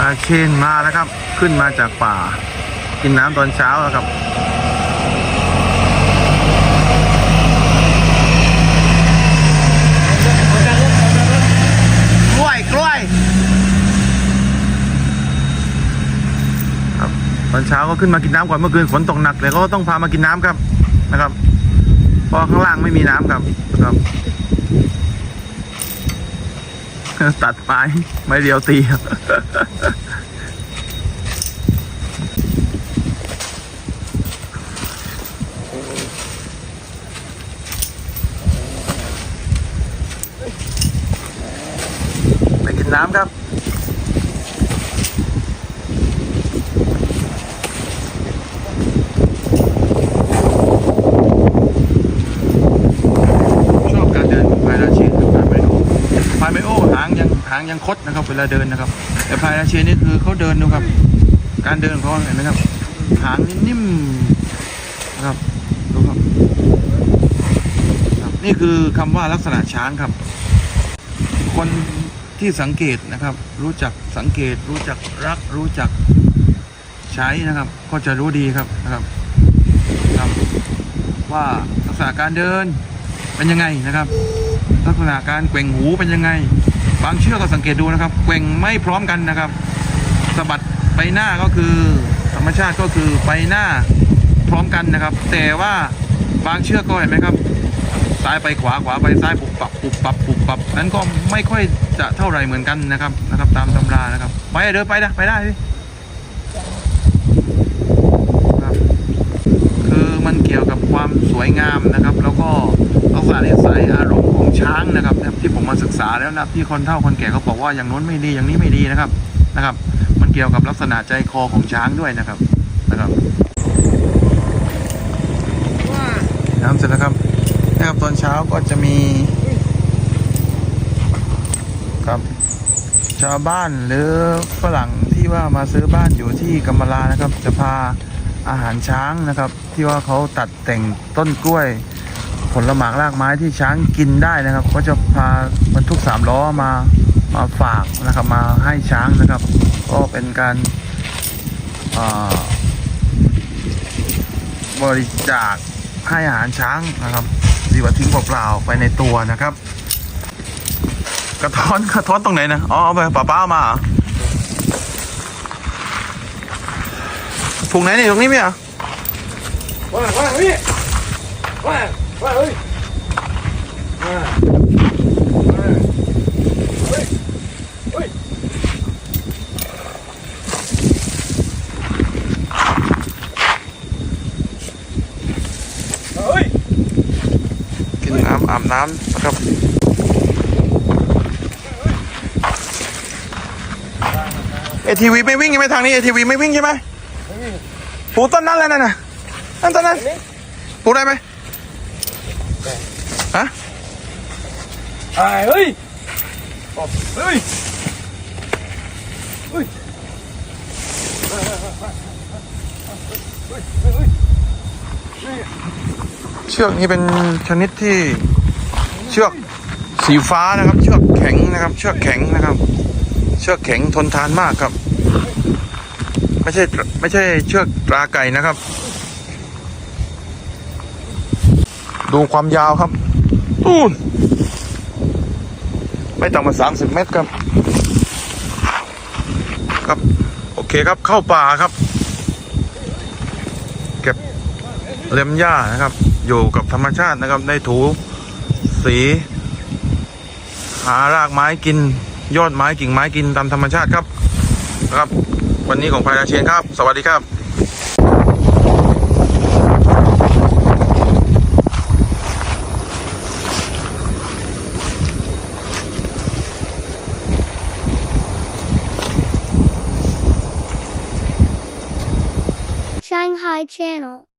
ลาเชนมาแล้วครับ ขึ้นมาจากป่า กินน้ำตอนเช้าแล้วครับกล้วยกล้วยครับตอนเช้าก็ขึ้นมากินน้ำก่อนเมื่อคืนฝนตกหนักเลยก็ต้องพามากินน้ำครับนะครับเพราะข้างล่างไม่มีน้ำครับนะครับ ตัดไม้ไม่เดียวตีครับไปกินน้ำครับ ชอบการเดินของพายราเชนกับพายไมโอพายไมโอหางยังหางยัง คดนะครับ เวลาเดินนะครับ แต่พายราเชนนี่คือเขาเดินดูครับ การเดินของเขาเห็นไหมครับ หางนี่นิ่มนะครับดูครับ นี่คือคำว่าลักษณะช้างครับ คนที่สังเกตนะครับ รู้จักสังเกต รู้จักรัก รู้จักใช้นะครับ ก็จะรู้ดีครับนะครับครับว่าลักษณะการเดินเป็นยังไงนะครับ ลักษณะการเกว่งหูเป็นยังไง บางเชือกก็สังเกตดูนะครับเกว่งไม่พร้อมกันนะครับสะบัดไปหน้าก็คือธรรมชาติก็คือไปหน้าพร้อมกันนะครับ แต่ว่าบางเชือกก็เห็นไหมครับ ซ้ายไปขวาขวาไปซ้ายปุบปับปุบปับปุบปับนั้นก็ไม่ค่อยจะเท่าไหร่เหมือนกันนะครับนะครับ ตามตำรานะครับ ไปเดินไปนะไปได้พี่คือมันเกี่ยวกับความสวยงามนะครับ แล้วก็ลักษณะนิสัยอารมณ์ของช้างนะครับ กษาแล้วนะที่คนเฒ่าคนแก่เขาบอกว่าอย่างน้นไม่ดีอย่างนี้ไม่ดีนะครับนะครับ มันเกี่ยวกับลักษณะใจคอของช้างด้วยนะครับนะครับน้ำเสร็จแล้วครับนะครับตอนเช้าก็จะมีครับชาวบ้านหรือฝรั่งที่ว่ามาซื้อบ้านอยู่ที่กำมะลานะครับ จะพาอาหารช้างนะครับ ที่ว่าเขาตัดแต่งต้นกล้วย ผลหมากรากไม้ที่ช้างกินได้นะครับ ก็จะพาบรรทุกสามล้อมามาฝากนะครับ มาให้ช้างนะครับ ก็เป็นการบริจาคให้อาหารช้างนะครับดีกว่าทิ้งเปล่าๆไปในตัวนะครับ กระท้อนกระท้อนตรงไหนนะอ๋อเอาไปป้าป้ามาผูกไหนนี่ตรงนี้ไหมอะว่าว่าพี่ว่าว่า เฮ้ยว่าว่าเฮ้ยเฮ้ยเฮ้ยกินน้ำอาบน้ำนะครับเอทีวีไม่วิ่งใช่ไหมทางนี้เอทีวีไม่วิ่งใช่ไหมปูต้นนั้นแล้วนั่นน่ะนั่นต้นนั้นปูได้ไหม ฮะอ่าเฮ้ยเฮ้ยเฮ้ยเฮ้ยเชือกนี้เป็นชนิดที่เชือกสีฟ้านะครับ เชือกแข็งนะครับ เชือกแข็งนะครับ เชือกแข็งทนทานมากครับ ไม่ใช่ไม่ใช่เชือกตราไก่นะครับ ดูความยาวครับตูนไม่ต่ำกว่าสามสิบเมตรครับ ครับ โอเคครับเข้าป่าครับ เก็บเล็มหญ้านะครับ อยู่กับธรรมชาตินะครับ ได้ถูสี หารากไม้กิน ยอดไม้กิ่งไม้กินตามธรรมชาติครับ ครับ วันนี้ของพายอาเชียนครับ สวัสดีครับ Hi channel.